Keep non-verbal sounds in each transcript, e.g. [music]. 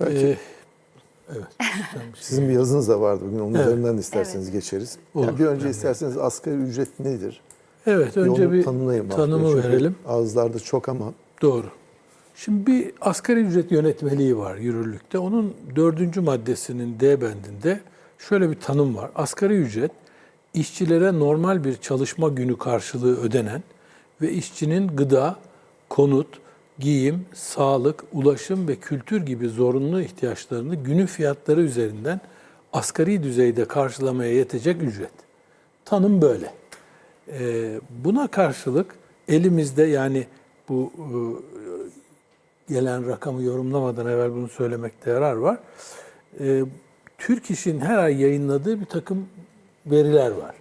Belki Ee, evet. [laughs] sizin bir yazınız da vardı bugün. Onun Evet. üzerinden isterseniz geçeriz. Olur. Yani bir önce isterseniz asgari ücret nedir? Evet, Bir önce onu bir tanımlayın tanımı Çünkü verelim. Ağızlarda çok ama Doğru. Şimdi bir asgari ücret yönetmeliği var yürürlükte. Onun dördüncü maddesinin D bendinde şöyle bir tanım var. Asgari ücret işçilere normal bir çalışma günü karşılığı ödenen ve işçinin gıda, konut, giyim, sağlık, ulaşım ve kültür gibi zorunlu ihtiyaçlarını günün fiyatları üzerinden asgari düzeyde karşılamaya yetecek ücret. Tanım böyle. Ee, buna karşılık elimizde yani bu e, gelen rakamı yorumlamadan evvel bunu söylemekte yarar var. Ee, Türk İş'in her ay yayınladığı bir takım veriler var.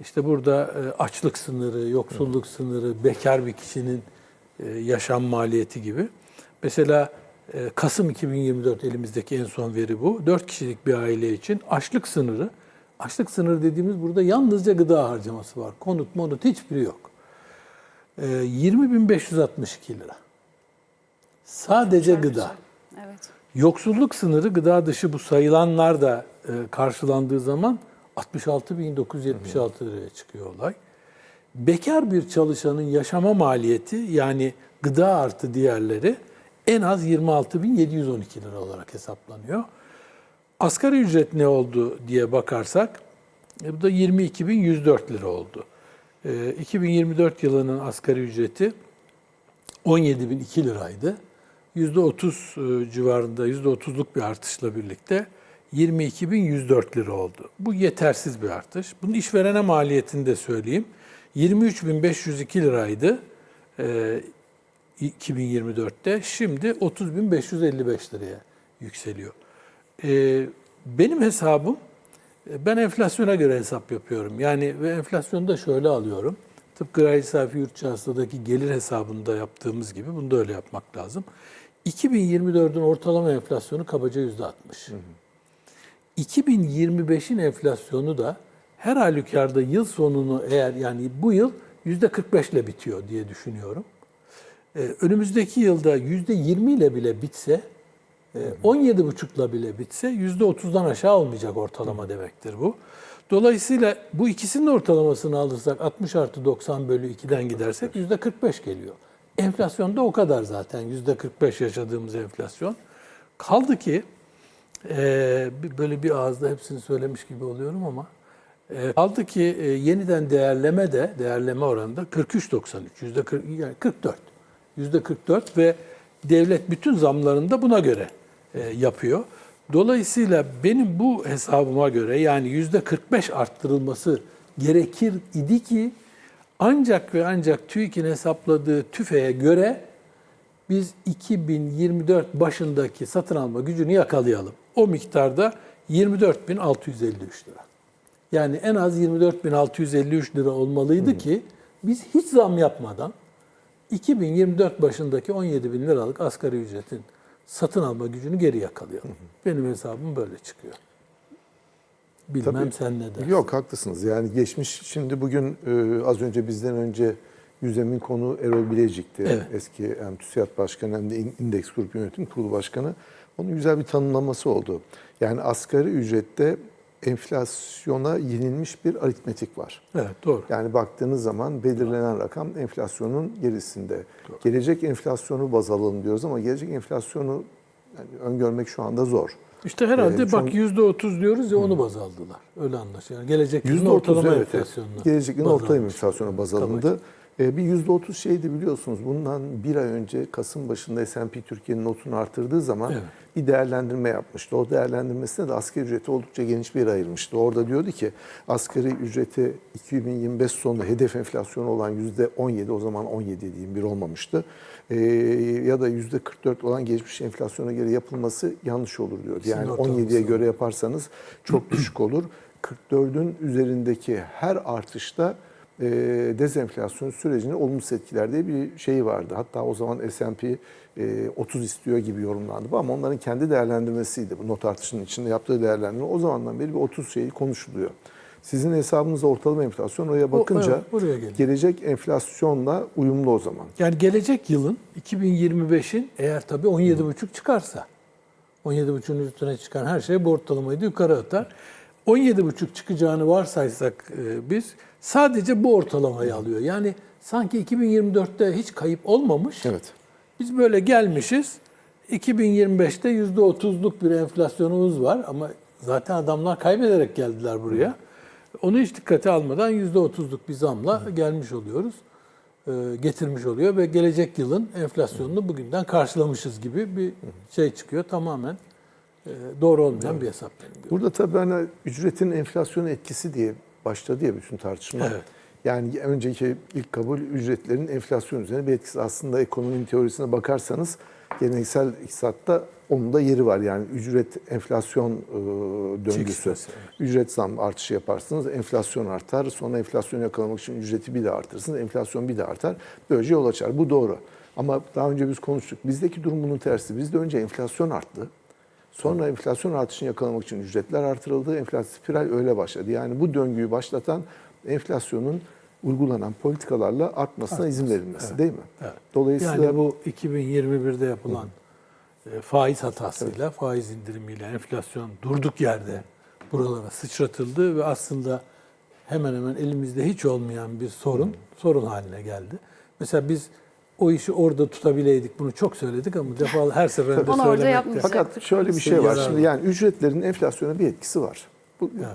İşte burada e, açlık sınırı, yoksulluk sınırı, bekar bir kişinin yaşam maliyeti gibi. Mesela e, Kasım 2024 elimizdeki en son veri bu. 4 kişilik bir aile için açlık sınırı, açlık sınırı dediğimiz burada yalnızca gıda harcaması var. Konut, monut hiçbiri yok. E, 20.562 lira. Sadece Çok gıda. güzel. Evet. Yoksulluk sınırı gıda dışı bu sayılanlar da e, karşılandığı zaman 66.976 liraya çıkıyor olay. Bekar bir çalışanın yaşama maliyeti yani gıda artı diğerleri en az 26.712 lira olarak hesaplanıyor. Asgari ücret ne oldu diye bakarsak e, bu da 22.104 lira oldu. E, 2024 yılının asgari ücreti 17.002 liraydı. %30 e, civarında, %30'luk bir artışla birlikte 22.104 lira oldu. Bu yetersiz bir artış. Bunu işverene maliyetini de söyleyeyim. 23.502 liraydı e, 2024'te. Şimdi 30.555 liraya yükseliyor. E, benim hesabım, e, ben enflasyona göre hesap yapıyorum. Yani ve enflasyonu da şöyle alıyorum. Tıpkı gayri safi yurt hasıladaki gelir hesabında yaptığımız gibi bunu da öyle yapmak lazım. 2024'ün ortalama enflasyonu kabaca %60. 2025'in enflasyonu da her halükarda yıl sonunu eğer yani bu yıl %45 ile bitiyor diye düşünüyorum. Ee, önümüzdeki yılda %20 ile bile bitse, e, 17,5 ile bile bitse %30'dan aşağı olmayacak ortalama demektir bu. Dolayısıyla bu ikisinin ortalamasını alırsak 60 artı 90 bölü 2'den gidersek %45 geliyor. Enflasyon da o kadar zaten %45 yaşadığımız enflasyon. Kaldı ki bir- böyle bir ağızda hepsini söylemiş gibi oluyorum ama e, kaldı ki e, yeniden değerleme de değerleme oranında 43.93 yüzde 40 yani 44 yüzde 44 ve devlet bütün zamlarını da buna göre e, yapıyor. Dolayısıyla benim bu hesabıma göre yani yüzde 45 arttırılması gerekir idi ki ancak ve ancak TÜİK'in hesapladığı tüfeğe göre biz 2024 başındaki satın alma gücünü yakalayalım. O miktarda 24.653 lira. Yani en az 24.653 lira olmalıydı ki biz hiç zam yapmadan 2024 başındaki 17 bin liralık asgari ücretin satın alma gücünü geri yakalayalım. Benim hesabım böyle çıkıyor. Bilmem Tabii. sen ne dersin? Yok haklısınız. Yani geçmiş şimdi bugün e, az önce bizden önce Yüzem'in konu Erol Bilecik'ti. Evet. Eski hem TÜSİAD Başkanı hem de İndeks Grup Yönetim Kurulu Başkanı. Onun güzel bir tanımlaması oldu. Yani asgari ücrette enflasyona yenilmiş bir aritmetik var. Evet doğru. Yani baktığınız zaman belirlenen rakam enflasyonun gerisinde. Gelecek enflasyonu baz alalım diyoruz ama gelecek enflasyonu yani öngörmek şu anda zor. İşte herhalde Ee, bak yüzde otuz diyoruz ya onu baz aldılar. Öyle anlaşılıyor. Yani gelecek yılın Yüzde ortalama evet, enflasyonuna. Gelecek yılın ortalama enflasyona baz alındı. Ee, bir yüzde otuz şeydi biliyorsunuz. Bundan bir ay önce Kasım başında S&P Türkiye'nin notunu artırdığı zaman Evet. bir değerlendirme yapmıştı. O değerlendirmesine de asgari ücreti oldukça geniş bir ayırmıştı. Orada diyordu ki asgari ücreti 2025 sonu hedef enflasyonu olan yüzde 17 o zaman 17 diyeyim bir olmamıştı. Ee, ya da yüzde 44 olan geçmiş enflasyona göre yapılması yanlış olur diyordu. Yani ortalaması 17'ye var. göre yaparsanız çok düşük olur. 44'ün üzerindeki her artışta e, dezenflasyon sürecini olumsuz etkiler diye bir şey vardı. Hatta o zaman S&P e, 30 istiyor gibi yorumlandı. Ama onların kendi değerlendirmesiydi. Bu not artışının içinde yaptığı değerlendirme. O zamandan beri bir 30 şeyi konuşuluyor. Sizin hesabınızda ortalama enflasyon oraya bakınca evet, buraya geliyor. gelecek enflasyonla uyumlu o zaman. Yani gelecek yılın 2025'in eğer tabii 17,5 çıkarsa 17,5'un üstüne çıkan her şey bu ortalamayı da yukarı atar. 17,5 çıkacağını varsaysak e, biz sadece bu ortalamayı alıyor. Yani sanki 2024'te hiç kayıp olmamış. Evet. Biz böyle gelmişiz. 2025'te %30'luk bir enflasyonumuz var ama zaten adamlar kaybederek geldiler buraya. Onu hiç dikkate almadan %30'luk bir zamla gelmiş oluyoruz. e, getirmiş oluyor ve gelecek yılın enflasyonunu bugünden karşılamışız gibi bir şey çıkıyor. Tamamen doğru olmayan bir hesap benim. Burada tabii hani ücretin enflasyona etkisi diye başladı ya bütün tartışma. Evet. Yani önceki ilk kabul ücretlerin enflasyon üzerine bir etkisi. Aslında ekonominin teorisine bakarsanız geleneksel iktisatta onun da yeri var. Yani ücret enflasyon e, döngüsü. Çekişmesi, Ücret zam artışı yaparsınız, enflasyon artar. Sonra enflasyonu yakalamak için ücreti bir de artırırsınız, enflasyon bir de artar. Böylece yol açar. Bu doğru. Ama daha önce biz konuştuk. Bizdeki durum bunun tersi. Bizde önce enflasyon arttı. Sonra enflasyon artışını yakalamak için ücretler artırıldı. Enflasyon spiral öyle başladı. Yani bu döngüyü başlatan enflasyonun uygulanan politikalarla artmasına izin verilmesi değil mi? Evet. Dolayısıyla Yani bu 2021'de yapılan e, faiz hatasıyla, faiz indirimiyle enflasyon durduk yerde buralara sıçratıldı ve aslında hemen hemen elimizde hiç olmayan bir sorun sorun haline geldi. Mesela biz o işi orada tutabileydik bunu çok söyledik ama defalı her seferinde Onu orada söylemekte. Fakat şöyle bir şey var. Yararlı. Şimdi yani ücretlerin enflasyona bir etkisi var. Bu yani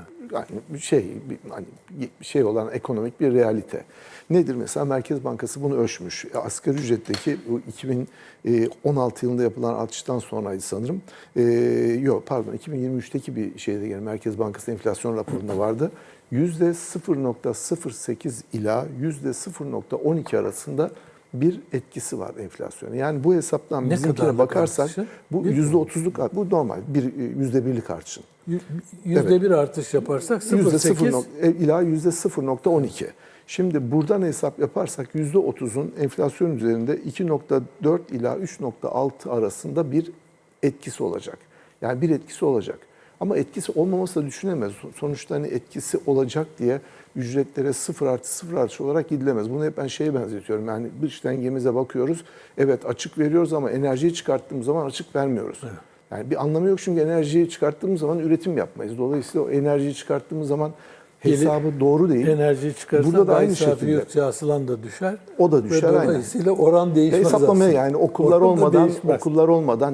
bir şey bir, hani bir şey olan ekonomik bir realite. Nedir mesela Merkez Bankası bunu ölçmüş. E, Asgari ücretteki bu 2016 yılında yapılan artıştan sonraydı sanırım. Ee, yok pardon 2023'teki bir şeyde yani Merkez Bankası enflasyon raporunda vardı. %0.08 ila %0.12 arasında bir etkisi var enflasyona. Yani bu hesaptan Ne bizimkine bakarsak artışı? bu yüzde otuzluk bu normal bir yüzde birlik artışın. Yüzde bir artış yaparsak Yüzde 0.8 sıfır nok- e, ila yüzde 0.12. Şimdi buradan hesap yaparsak yüzde 30'un enflasyon üzerinde 2.4 ila 3.6 arasında bir etkisi olacak. Yani bir etkisi olacak. Ama etkisi olmaması da düşünemez. Sonuçta hani etkisi olacak diye ücretlere sıfır artı sıfır artış olarak gidilemez. Bunu hep ben şeye benzetiyorum. Yani dış dengemize bakıyoruz. Evet açık veriyoruz ama enerjiyi çıkarttığımız zaman açık vermiyoruz. Yani bir anlamı yok çünkü enerjiyi çıkarttığımız zaman üretim yapmayız. Dolayısıyla o enerjiyi çıkarttığımız zaman hesabı doğru değil. enerji çıkarsa Burada da aynı şekilde. yurt hasılan da düşer. O da düşer, Ve aynen. dolayısıyla oran değişmez Hesaplamaya aslında. yani okullar Oran da olmadan değişmez. okullar olmadan